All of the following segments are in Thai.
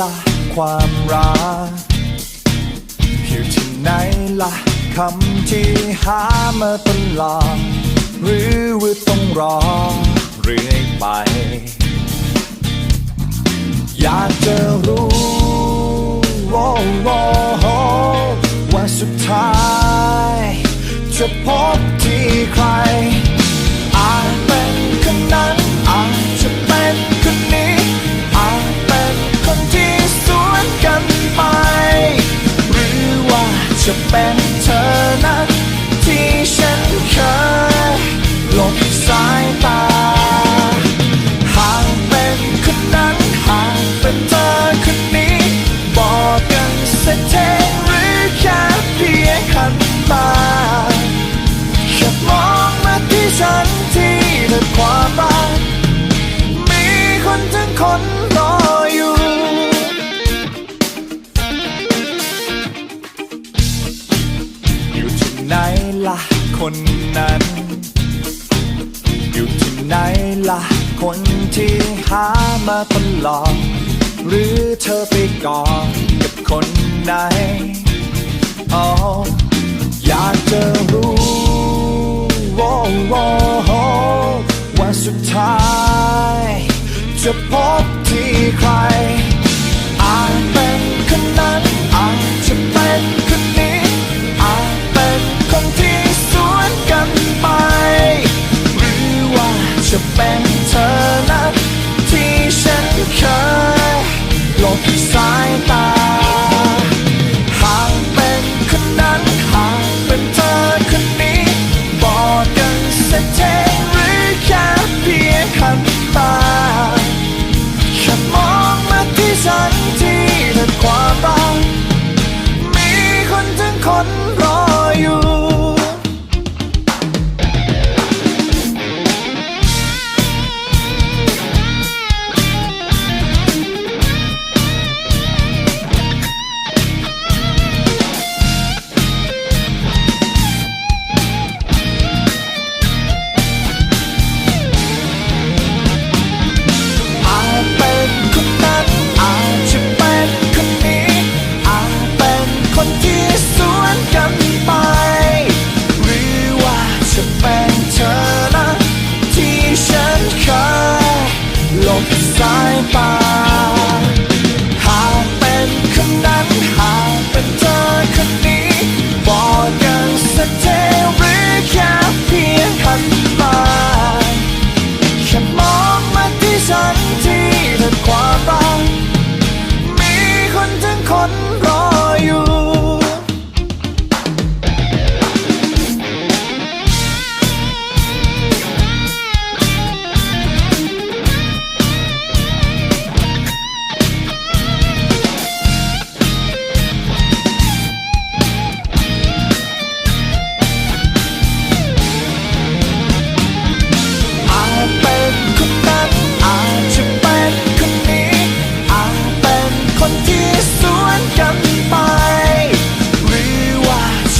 ละความรักอยู่ที่ไหนละคำที่หามาตลอดหรือว่าต้องรอเรื่อยไป อยากจะรู้ว่าสุดท้าย จะพบที่ใคร นั้น อยู่ที่ไหนล่ะ คนที่หามาตลอด หรือเธอไปก่อนกับคนไหนอ๋ออยากจะรู้ว่าสุดท้าย จะพบที่ใคร bye.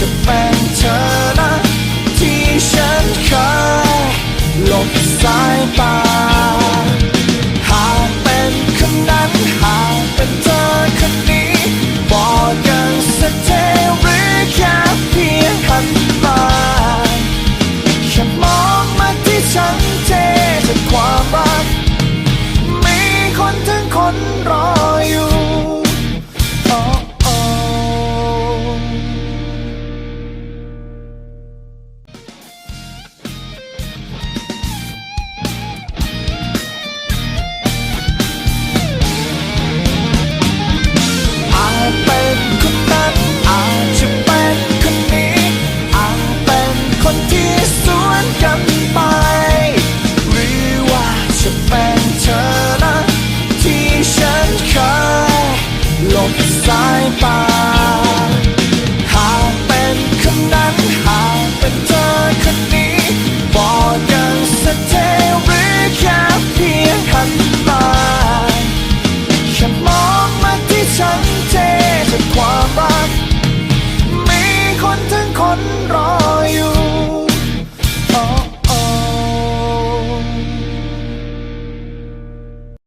จะเป็นเธอนะที่ฉันเคยหลบสายตาหากเป็นคนนั้นหากเป็นเธอคนนี้บอกกันสักทีหรือแค่เพียงหันมาแค่มองมาที่ฉันเจจากความรัก มีคนทั้งคนรอ